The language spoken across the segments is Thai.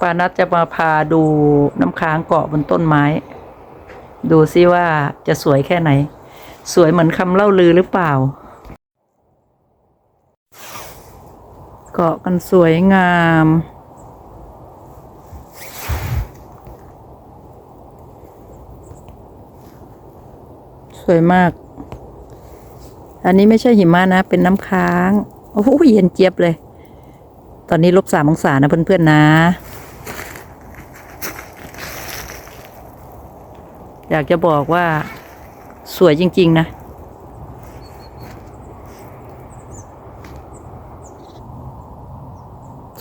ปานัดจะมาพาดูน้ำค้างเกาะบนต้นไม้ ดูซิว่าจะสวยแค่ไหน สวยเหมือนคำเล่าลือหรือเปล่า เกาะกันสวยงาม สวยมาก อันนี้ไม่ใช่หิมะนะ เป็นน้ำค้าง โอ้โหเย็นเจี๊ยบเลยตอนนี้ลบสามองศานะเพื่อนๆนะ อยากจะบอกว่าสวยจริง ๆ นะ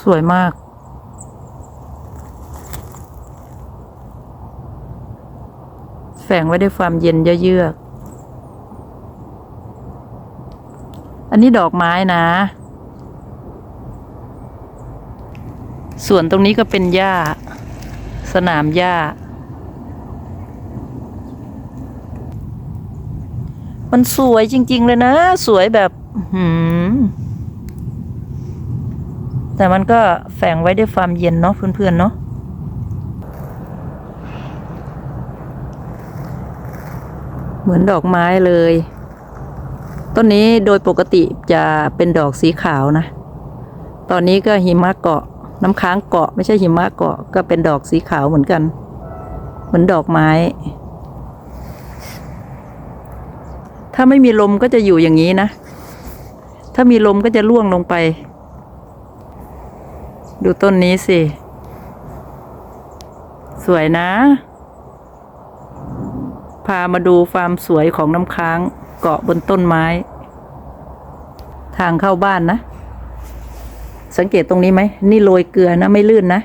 สวยมาก แฝงไว้ด้วยความเย็นเยือกอันนี้ดอกไม้นะ ส่วนตรงนี้ก็เป็นหญ้า สนามหญ้า มันสวยจริง ๆ เลยนะ สวยแบบหืมแต่มันก็แฝงไว้ด้วยความเย็นเนาะเพื่อนๆเนาะเหมือนดอกไม้เลย ต้นนี้โดยปกติจะเป็นดอกสีขาวนะ ตอนนี้ก็หิมะเกาะ น้ำค้างเกาะ ไม่ใช่หิมะเกาะก็เป็นดอกสีขาวเหมือนกัน เหมือนดอกไม้ ถ้าไม่มีลมก็จะอยู่อย่างนี้นะ ถ้ามีลมก็จะร่วงลงไป ดูต้นนี้สิ สวยนะ พามาดูความสวยของน้ำค้างเกาะบนต้นไม้ ทางเข้าบ้านนะ สังเกตตรงนี้ไหม นี่โรยเกลือนะไม่ลื่นนะ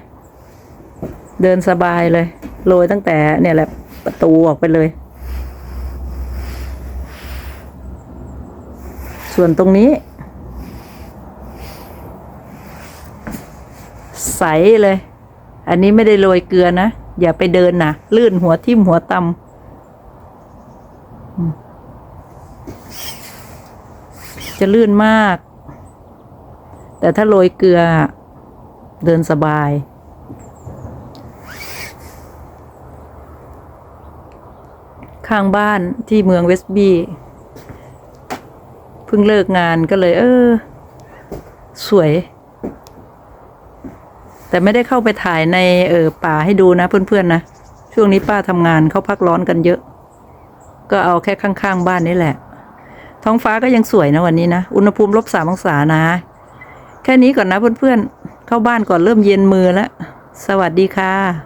เดินสบายเลย โรยตั้งแต่เนี่ยแหละประตูออกไปเลย ส่วนตรงนี้ ใสเลย อันนี้ไม่ได้โรยเกลือนะ อย่าไปเดินนะลื่นหัวทิ่มหัวตำจะลื่นมาก แต่ถ้าโรยเกลือ เดินสบายข้างบ้านที่เมืองเวสต์บี พิ่งเลิกงานก็เลย เออ สวย แต่ไม่ได้เข้าไปถ่ายในเออป่าให้ดูนะ เพื่อนๆนะ ช่วงนี้ป้าทำงานเขาพักร้อนกันเยอะ ก็เอาแค่ข้างๆบ้านนี่แหละ ท้องฟ้าก็ยังสวยนะวันนี้นะ อุณหภูมิลบสามองศานะ แค่นี้ก่อนนะเพื่อนๆ เข้าบ้านก่อนเริ่มเย็นมือแล้ว สวัสดีค่ะ